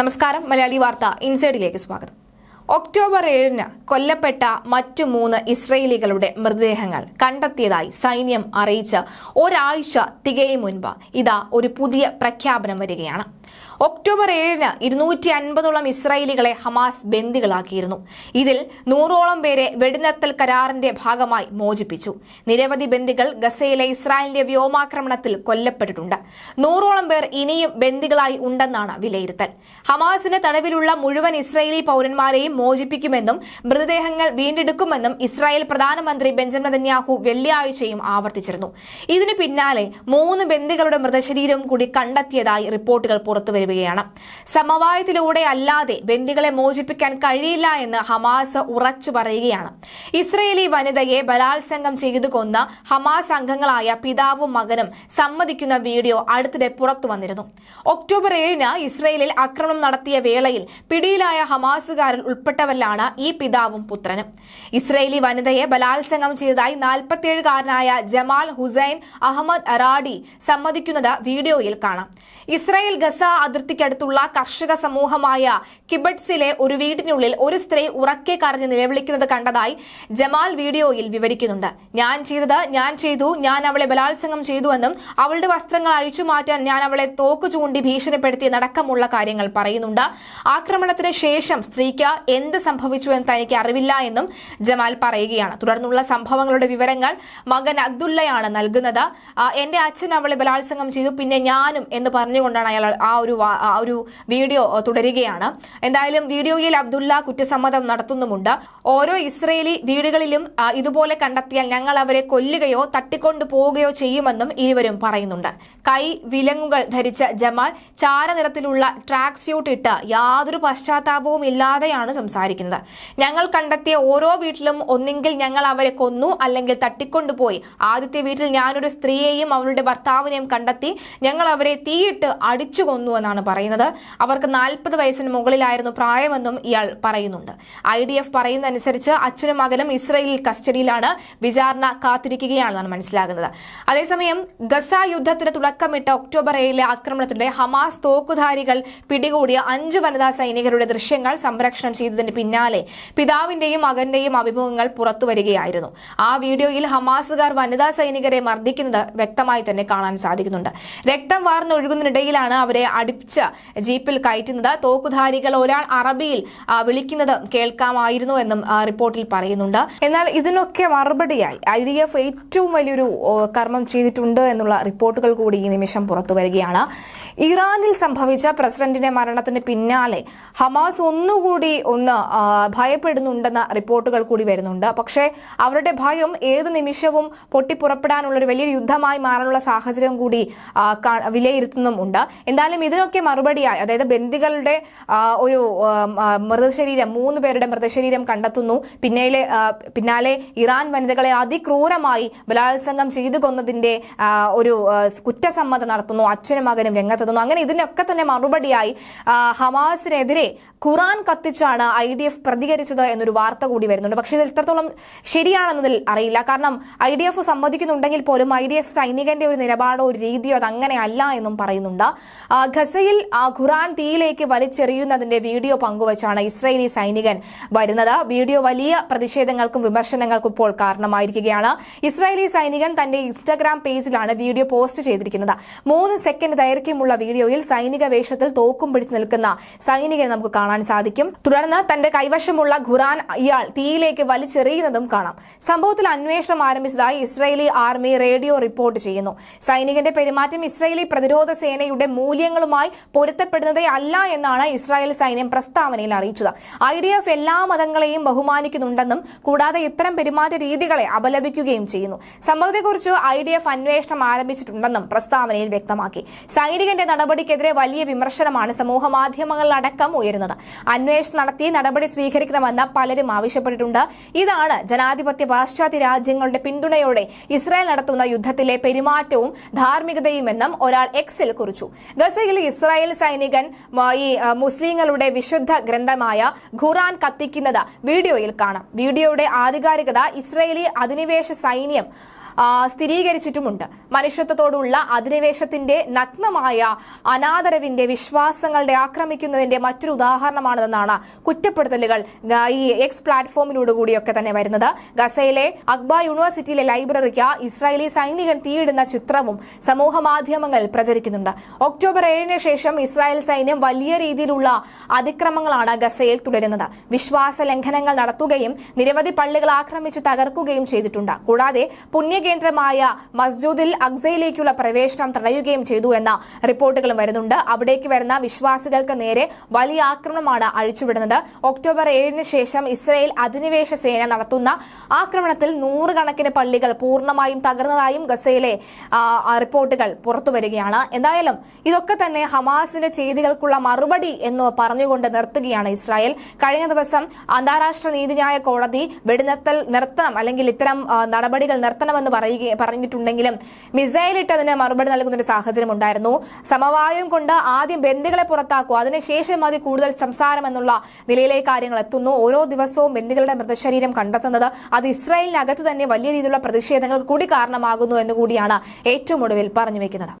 നമസ്കാരം മലയാളി വാർത്ത ഇൻസൈഡിലേക്ക് സ്വാഗതം. ഒക്ടോബർ ഏഴിന് കൊല്ലപ്പെട്ട മറ്റു മൂന്ന് ഇസ്രയേലികളുടെ മൃതദേഹങ്ങൾ കണ്ടെത്തിയതായി സൈന്യം അറിയിച്ച് ഒരാഴ്ച തികയും മുൻപ് ഇതാ ഒരു പുതിയ പ്രഖ്യാപനം വരികയാണ്. ഒക്ടോബർ ഏഴിന് ഇരുന്നൂറ്റി അൻപതോളം ഇസ്രായേലികളെ ഹമാസ് ബന്ദികളാക്കിയിരുന്നു. ഇതിൽ നൂറോളം പേരെ വെടിനിർത്തൽ കരാറിന്റെ ഭാഗമായി മോചിപ്പിച്ചു. നിരവധി ബന്ദികൾ ഗസയിലെ ഇസ്രായേലിന്റെ വ്യോമാക്രമണത്തിൽ കൊല്ലപ്പെട്ടിട്ടുണ്ട്. നൂറോളം പേർ ഇനിയും ബന്ദികളായി ഉണ്ടെന്നാണ് വിലയിരുത്തൽ. ഹമാസിന് തടവിലുള്ള മുഴുവൻ ഇസ്രായേലി പൗരന്മാരെയും മോചിപ്പിക്കുമെന്നും മൃതദേഹങ്ങൾ വീണ്ടെടുക്കുമെന്നും ഇസ്രായേൽ പ്രധാനമന്ത്രി ബെഞ്ചമിൻ നെതന്യാഹു വെള്ളിയാഴ്ചയും ആവർത്തിച്ചിരുന്നു. ഇതിനു പിന്നാലെ മൂന്ന് ബന്ദികളുടെ മൃതശരീരം കൂടി കണ്ടെത്തിയതായി റിപ്പോർട്ടുകൾ പുറത്തുവരികയാണ് സമവായത്തിലൂടെ അല്ലാതെ ബന്ദികളെ മോചിപ്പിക്കാൻ കഴിയില്ല എന്ന് ഹമാസ് ഉറച്ചു പറയുകയാണ്. ഇസ്രയേലി വനിതയെ ബലാത്സംഗം ചെയ്തു കൊന്ന ഹമാസ് അംഗങ്ങളായ പിതാവും മകനും സമ്മതിക്കുന്ന വീഡിയോ അടുത്തിടെ പുറത്തു വന്നിരുന്നു. ഒക്ടോബർ ഏഴിന് ഇസ്രയേലിൽ ആക്രമണം നടത്തിയ വേളയിൽ പിടിയിലായ ഹമാസുകാരിൽ ഉൾപ്പെട്ടവരിലാണ് ഈ പിതാവും പുത്രനും. ഇസ്രയേലി വനിതയെ ബലാത്സംഗം ചെയ്തതായി നാൽപ്പത്തിയേഴുകാരനായ ജമാൽ ഹുസൈൻ അഹമ്മദ് അറാഡി സമ്മതിക്കുന്നത് വീഡിയോയിൽ കാണാം. ഇസ്രായേൽ ഗസ അതിർത്തിക്കടുത്തുള്ള കർഷക സമൂഹമായ കിബട്സിലെ ഒരു വീടിനുള്ളിൽ ഒരു സ്ത്രീ ഉറക്കെ കരഞ്ഞ് നിലവിളിക്കുന്നത് കണ്ടതായി ജമാൽ വീഡിയോയിൽ വിവരിക്കുന്നുണ്ട്. ഞാൻ ചെയ്തത് ഞാൻ ചെയ്തു ഞാൻ അവളെ ബലാത്സംഗം ചെയ്തുവെന്നും അവളുടെ വസ്ത്രങ്ങൾ അഴിച്ചു മാറ്റാൻ ഞാൻ അവളെ തോക്ക് ചൂണ്ടി ഭീഷണിപ്പെടുത്തിയതടക്കമുള്ള കാര്യങ്ങൾ പറയുന്നുണ്ട്. ആക്രമണത്തിന് ശേഷം സ്ത്രീക്ക് എന്ത് സംഭവിച്ചു എന്ന് തനിക്ക് അറിവില്ല എന്നും ജമാൽ പറയുകയാണ്. തുടർന്നുള്ള സംഭവങ്ങളുടെ വിവരങ്ങൾ മകൻ അബ്ദുള്ളയാണ് നൽകുന്നത്. എന്റെ അച്ഛൻ അവളെ ബലാത്സംഗം ചെയ്തു പിന്നെ ഞാനും എന്ന് പറഞ്ഞുകൊണ്ടാണ് അയാൾ ആ ഒരു ആ ഒരു വീഡിയോ തുടരുകയാണ്. എന്തായാലും വീഡിയോയിൽ അബ്ദുള്ള കുറ്റസമ്മതം നടത്തുന്നുമുണ്ട്. ഓരോ ഇസ്രയേലി വീടുകളിലും ഇതുപോലെ കണ്ടെത്തിയാൽ ഞങ്ങൾ അവരെ കൊല്ലുകയോ തട്ടിക്കൊണ്ടു പോവുകയോ ചെയ്യുമെന്നും ഇരുവരും പറയുന്നുണ്ട്. കൈ വിലങ്ങുകൾ ധരിച്ച ജമാൽ ചാരനിറത്തിലുള്ള ട്രാക്ക് സ്യൂട്ട് ഇട്ട് യാതൊരു പശ്ചാത്താപവും ഇല്ലാതെയാണ് സംസാരിക്കുന്നത്. ഞങ്ങൾ കണ്ടെത്തിയ ഓരോ വീട്ടിലും ഒന്നെങ്കിൽ ഞങ്ങൾ അവരെ കൊന്നു അല്ലെങ്കിൽ തട്ടിക്കൊണ്ടുപോയി ആദ്യത്തെ വീട്ടിൽ ഞാനൊരു സ്ത്രീയെയും അവളുടെ ഭർത്താവിനെയും കണ്ടെത്തി ഞങ്ങൾ അവരെ തീയിട്ട് അടിച്ചു കൊന്നു എന്നാണ് പറയുന്നത്. അവർക്ക് നാൽപ്പത് വയസ്സിന് മുകളിലായിരുന്നു പ്രായമെന്നും ഇയാൾ പറയുന്നുണ്ട്. ഐ ഡി എഫ് പറയുന്നതനുസരിച്ച് അച്ഛനും മകനും ഇസ്രയേലിൽ കസ്റ്റഡിയിലാണ് വിചാരണ കാത്തിരിക്കുകയാണെന്നാണ് മനസ്സിലാകുന്നത്. അതേസമയം ഗസ യുദ്ധത്തിന് തുടക്കമിട്ട ഒക്ടോബർ ഏഴിലെ ആക്രമണത്തിന്റെ ഹമാസ് തോക്കുധാരികൾ പിടികൂടിയ അഞ്ച് വനിതാ സൈനികരുടെ ദൃശ്യങ്ങൾ സംരക്ഷണം ചെയ്തതിന് പിന്നാലെ പിതാവിന്റെയും മകന്റെയും അഭിമുഖങ്ങൾ പുറത്തു വരികയായിരുന്നു. ആ വീഡിയോയിൽ ഹമാസുകാർ വനിതാ സൈനികരെ മർദ്ദിക്കുന്നത് വ്യക്തമായി തന്നെ കാണാൻ സാധിക്കുന്നുണ്ട്. രക്തം വാർന്നൊഴുകുന്നതിനിടയിലാണ് അവരെ അടിച്ച് ജീപ്പിൽ കയറ്റുന്നത്. തോക്കുധാരികൾ ഒരാൾ അറബിയിൽ വിളിക്കുന്നത് കേൾക്കാമായിരുന്നു എന്നും റിപ്പോർട്ടിൽ പറയുന്നുണ്ട്. എന്നാൽ ഇതിനൊക്കെ മറുപടിയായി ഐ ഡി എഫ് ഏറ്റവും വലിയൊരു കർമ്മം ചെയ്തിട്ടുണ്ട് എന്നുള്ള റിപ്പോർട്ടുകൾ കൂടി ഈ നിമിഷം പുറത്തു വരികയാണ്. ഇറാനിൽ സംഭവിച്ച പ്രസിഡന്റിന്റെ മരണത്തിന് പിന്നാലെ ഹമാസ് ഒന്നുകൂടി ഒന്ന് ഭയപ്പെടുന്നുണ്ടെന്ന റിപ്പോർട്ടുകൾ കൂടി വരുന്നുണ്ട്. പക്ഷേ അവരുടെ ഭയം ഏത് നിമിഷവും പൊട്ടിപ്പുറപ്പെടാനുള്ള ഒരു വലിയൊരു യുദ്ധമായി മാറാനുള്ള സാഹചര്യം കൂടി വിലയിരുത്തുന്നുമുണ്ട്. എന്തായാലും ഇതിനൊക്കെ മറുപടിയായി. അതായത് ബന്ദികളുടെ ഒരു മൃതശരീരം മൂന്ന് പേരുടെ മൃതശരീരം കണ്ടെത്തുന്നു. പിന്നീട് പിന്നാലെ ഇറാൻ വനിതകളെ അതിക്രൂരമായി ബലാത്സംഗം ചെയ്തു കൊന്നതിന്റെ ഒരു കുറ്റസമ്മതം നടത്തുന്നു. അച്ഛനും മകനും രംഗത്തെത്തുന്നു. അങ്ങനെ ഇതിനൊക്കെ തന്നെ മറുപടിയായി ഹമാസിനെതിരെ ഖുറാൻ കത്തിച്ചാണ് ഐ ഡി എഫ് പ്രതികരിച്ചത് എന്നൊരു വാർത്ത കൂടി വരുന്നുണ്ട്. പക്ഷേ ഇത് എത്രത്തോളം ശരിയാണെന്നതിൽ അറിയില്ല. കാരണം ഐ ഡി എഫ് സമ്മതിക്കുന്നുണ്ടെങ്കിൽ പോലും ഐ ഡി എഫ് സൈനികന്റെ ഒരു നിലപാടോ ഒരു രീതിയോ അത് അങ്ങനെയല്ല എന്നും പറയുന്നുണ്ട്. ആ ഖുറാൻ തീയിലേക്ക് വലിച്ചെറിയുന്നതിന്റെ വീഡിയോ പങ്കുവച്ചാണ് ഇസ്രയേലി സൈനികൻ വരുന്നത്. വീഡിയോ വലിയ പ്രതിഷേധങ്ങൾക്കും വിമർശനങ്ങൾക്കും ഇപ്പോൾ കാരണമായിരിക്കുകയാണ്. ഇസ്രായേലി സൈനികൻ തന്റെ ഇൻസ്റ്റാഗ്രാം പേജിലാണ് വീഡിയോ പോസ്റ്റ് ചെയ്തിരിക്കുന്നത്. മൂന്ന് സെക്കൻഡ് ദൈർഘ്യമുള്ള വീഡിയോയിൽ സൈനിക വേഷത്തിൽ തോക്കും പിടിച്ചു നിൽക്കുന്ന സൈനികനെ നമുക്ക് കാണാൻ സാധിക്കും. തുടർന്ന് തന്റെ കൈവശമുള്ള ഖുറാൻ ഇയാൾ തീയിലേക്ക് വലിച്ചെറിയുന്നതും കാണാം. സംഭവത്തിൽ അന്വേഷണം ആരംഭിച്ചതായി ഇസ്രായേലി ആർമി റേഡിയോ റിപ്പോർട്ട് ചെയ്യുന്നു. സൈനികന്റെ പെരുമാറ്റം ഇസ്രായേലി പ്രതിരോധ സേനയുടെ മൂല്യങ്ങളുമായി പൊരുത്തപ്പെടുന്നതേ അല്ല എന്നാണ് ഇസ്രായേൽ സൈന്യം പ്രസ്താവനയിൽ അറിയിച്ചത്. ഐ ഡി എഫ് എല്ലാ മതങ്ങളെയും ബഹുമാനിക്കുന്നുണ്ടെന്നും കൂടാതെ ഇത്തരം പെരുമാറ്റ രീതികളെ അപലപിക്കുകയും ചെയ്യുന്നു. സംഭവത്തെക്കുറിച്ച് ഐ ഡി എഫ് അന്വേഷണം ആരംഭിച്ചിട്ടുണ്ടെന്നും പ്രസ്താവനയിൽ വ്യക്തമാക്കി. സൈനികന്റെ നടപടിക്കെതിരെ വലിയ വിമർശനമാണ് സമൂഹ മാധ്യമങ്ങളിലടക്കം ഉയരുന്നത്. അന്വേഷണം നടത്തി നടപടി സ്വീകരിക്കണമെന്ന് പലരും ആവശ്യപ്പെട്ടിട്ടുണ്ട്. ഇതാണ് ജനാധിപത്യ പാശ്ചാത്യ രാജ്യങ്ങളുടെ പിന്തുണയോടെ ഇസ്രായേൽ നടത്തുന്ന യുദ്ധത്തിലെ പെരുമാറ്റവും ധാർമ്മികതയുമെന്നും ഒരാൾ എക്സിൽ കുറിച്ചു. ഗസയിൽ ഇസ്രായേൽ സൈനികൻ ഈ മുസ്ലിങ്ങളുടെ വിശുദ്ധ ഗ്രന്ഥമായ ഖുറാൻ കത്തിക്കുന്നത് വീഡിയോയിൽ കാണാം. വീഡിയോയുടെ ആധികാരികത ഇസ്രായേലി അധിനിവേശ സൈന്യം സ്ഥിരീകരിച്ചിട്ടുമുണ്ട്. മനുഷ്യത്വത്തോടുള്ള അധിനിവേശത്തിന്റെ നഗ്നമായ അനാദരവിന്റെ വിശ്വാസങ്ങളുടെ ആക്രമിക്കുന്നതിന്റെ മറ്റൊരു ഉദാഹരണമാണെന്നാണ് കുറ്റപ്പെടുത്തലുകൾ ഈ എക്സ് പ്ലാറ്റ്ഫോമിലൂടെ കൂടിയൊക്കെ തന്നെ വരുന്നത്. ഗസയിലെ അക്ബ യൂണിവേഴ്സിറ്റിയിലെ ലൈബ്രറിക്ക് ഇസ്രായേലി സൈനികൻ തീയിടുന്ന ചിത്രവും സമൂഹ മാധ്യമങ്ങൾ പ്രചരിക്കുന്നുണ്ട്. ഒക്ടോബർ ഏഴിന് ശേഷം ഇസ്രായേൽ സൈന്യം വലിയ രീതിയിലുള്ള അതിക്രമങ്ങളാണ് ഗസയിൽ തുടരുന്നത്. വിശ്വാസ ലംഘനങ്ങൾ നടത്തുകയും നിരവധി പള്ളികൾ ആക്രമിച്ച് തകർക്കുകയും ചെയ്തിട്ടുണ്ട്. കൂടാതെ പുണ്യകേന്ദ്രമായ മസ്ജിദിൽ അക്സയിലേക്കുള്ള പ്രവേശനം തടയുകയും ചെയ്തു എന്ന റിപ്പോർട്ടുകളും വരുന്നുണ്ട്. അവിടേക്ക് വരുന്ന വിശ്വാസികൾക്ക് നേരെ വലിയ ആക്രമണമാണ് അഴിച്ചുവിടുന്നത്. ഒക്ടോബർ ഏഴിന് ശേഷം ഇസ്രയേൽ അധിനിവേശ സേന നടത്തുന്ന ആക്രമണത്തിൽ നൂറുകണക്കിന് പള്ളികൾ പൂർണമായും തകർന്നതായും ഗസയിലെ റിപ്പോർട്ടുകൾ പുറത്തുവരികയാണ് എന്തായാലും ഇതൊക്കെ തന്നെ ഹമാസിന്റെ ചെയ്തികൾക്കുള്ള മറുപടി എന്ന് പറഞ്ഞുകൊണ്ട് നിർത്തുകയാണ് ഇസ്രായേൽ. കഴിഞ്ഞ ദിവസം അന്താരാഷ്ട്ര നീതിന്യായ കോടതി വെടിനിർത്തൽ നിർത്തണം അല്ലെങ്കിൽ ഇത്തരം നടപടികൾ നിർത്തണമെന്ന് പറയുക പറഞ്ഞിട്ടുണ്ടെങ്കിലും മിസൈൽ ഇട്ടതിന് മറുപടി നൽകുന്ന ഒരു സാഹചര്യം ഉണ്ടായിരുന്നു. സമവായം കൊണ്ട് ആദ്യം ബന്ദികളെ പുറത്താക്കുക അതിനുശേഷം മതി കൂടുതൽ സംസാരം എന്നുള്ള നിലയിലേക്ക് കാര്യങ്ങൾ എത്തുന്നു. ഓരോ ദിവസവും ബന്ദികളുടെ മൃതശരീരം കണ്ടെത്തുന്നത് അത് ഇസ്രായേലിനകത്ത് തന്നെ വലിയ രീതിയിലുള്ള പ്രതിഷേധങ്ങൾ കൂടി കാരണമാകുന്നു എന്നുകൂടിയാണ് ഏറ്റവും ഒടുവിൽ പറഞ്ഞു വെക്കുന്നത്.